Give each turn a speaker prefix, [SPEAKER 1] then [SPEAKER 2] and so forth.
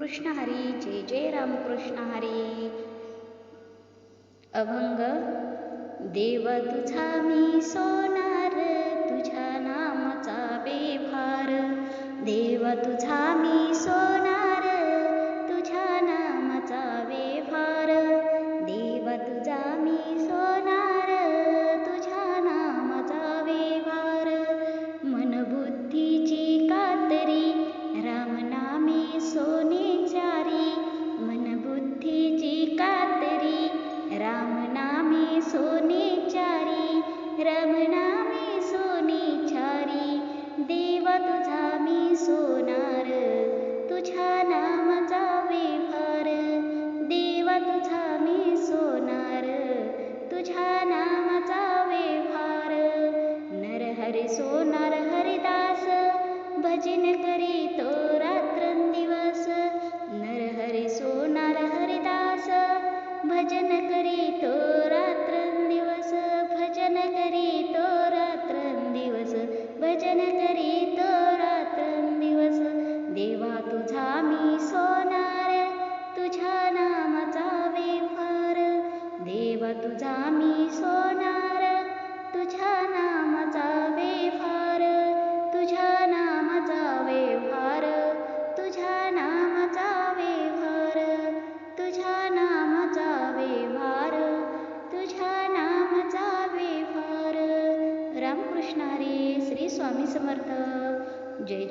[SPEAKER 1] कृष्ण हरि, जय जय रामकृष्ण हरी। अभंग, देव तुझा मी सोनार तुझ्या नामचा बेभार देव तुझा मी सोनार सोने चारी रामनामे सोने चारी, देवा तुझा मी सोनार, तुझ्या नामाचा व्यवहार देवा तुझा मी सोनार, तुझ्या नामाचा व्यवहार नरहरी सोनार हरिदास, भजन करी तो रात्रंदिवस नरहरी सोनार हरिदास, भजन करी तो भजन करी तो रात्रंदिवस देवा तुझा मी सोनार तुझ्या नामाचा वेफार. देवा तुझा मी सोनार तुझ्या नामाचा वेफार. तुझ्या नामाचा वेफार तुझ्या नामाचा वेफार. तुझ्या नामाचा व्यवहार हरी श्री स्वामी समर्थ. जय